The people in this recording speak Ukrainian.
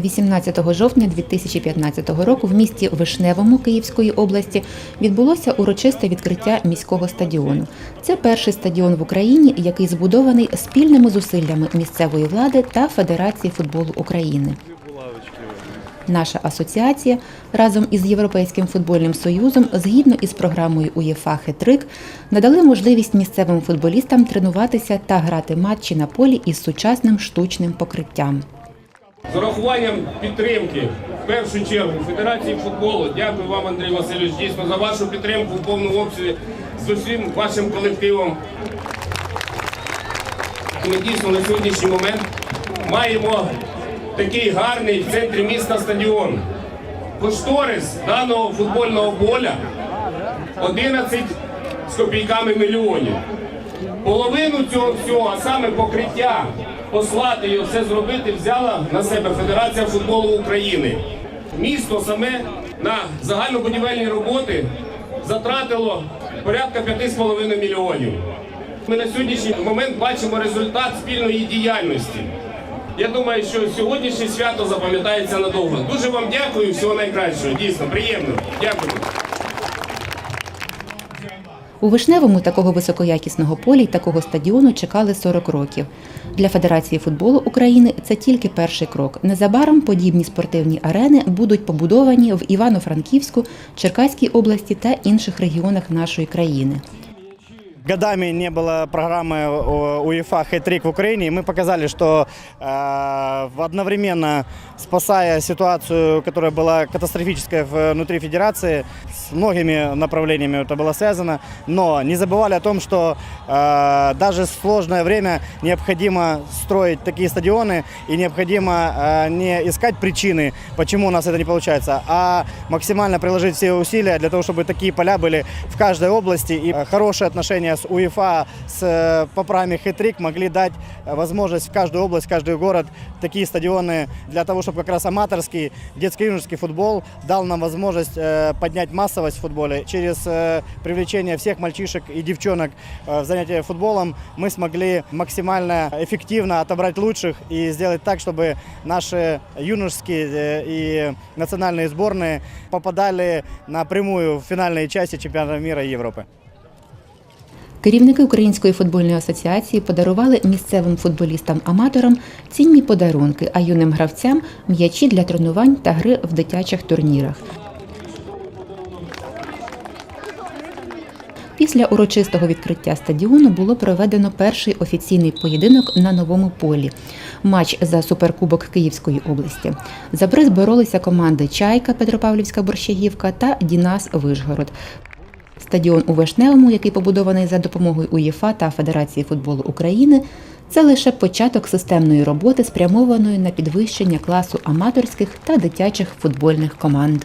18 жовтня 2015 року в місті Вишневому Київської області відбулося урочисте відкриття міського стадіону. Це перший стадіон в Україні, який збудований спільними зусиллями місцевої влади та Федерації футболу України. Наша асоціація разом із Європейським футбольним союзом, згідно із програмою УЄФА Хетрик, надали можливість місцевим футболістам тренуватися та грати матчі на полі із сучасним штучним покриттям. З урахуванням підтримки в першу чергу Федерації футболу. Дякую вам, Андрій Васильович, дійсно за вашу підтримку в повному обсязі з усім вашим колективом. Ми дійсно на сьогоднішній момент маємо такий гарний в центрі міста стадіон. Кошторис даного футбольного поля 11 з копійками мільйонів. Половину цього всього, а саме покриття, послати і все зробити, взяла на себе Федерація футболу України. Місто саме на загальнобудівельні роботи затратило порядка 5,5 мільйонів. Ми на сьогоднішній момент бачимо результат спільної діяльності. Я думаю, що сьогоднішнє свято запам'ятається надовго. Дуже вам дякую, всього найкращого. Дійсно, приємно. Дякую. У Вишневому такого високоякісного поля й такого стадіону чекали 40 років. Для Федерації футболу України це тільки перший крок. Незабаром подібні спортивні арени будуть побудовані в Івано-Франківську, Черкаській області та інших регіонах нашої країни. Годами не было программы э, УЕФА «Хэт-трик» в Украине, и мы показали, что э, одновременно спасая ситуацию, которая была катастрофическая внутри федерации, с многими направлениями это было связано, но не забывали о том, что э, даже в сложное время необходимо строить такие стадионы и необходимо э, не искать причины, почему у нас это не получается, а максимально приложить все усилия для того, чтобы такие поля были в каждой области. И э, хорошие отношения с УЕФА, с э, по программе «Хэт-трик» могли дать э, возможность в каждую область, в каждый город такие стадионы для того, чтобы как раз аматорский детско-юношеский футбол дал нам возможность э, поднять массовость в футболе. Через привлечение всех мальчишек и девчонок в занятия футболом мы смогли максимально эффективно отобрать лучших и сделать так, чтобы наши юношеские и национальные сборные попадали напрямую в финальные части чемпионата мира и Европы. Керівники Української футбольної асоціації подарували місцевим футболістам-аматорам цінні подарунки, а юним гравцям м'ячі для тренувань та гри в дитячих турнірах. Після урочистого відкриття стадіону було проведено перший офіційний поєдинок на новому полі. Матч за суперкубок Київської області. За приз боролися команди Чайка Петропавлівська Борщагівка та Дінас Вишгород. Стадіон у Вишневому, який побудований за допомогою УЄФА та Федерації футболу України, це лише початок системної роботи, спрямованої на підвищення класу аматорських та дитячих футбольних команд.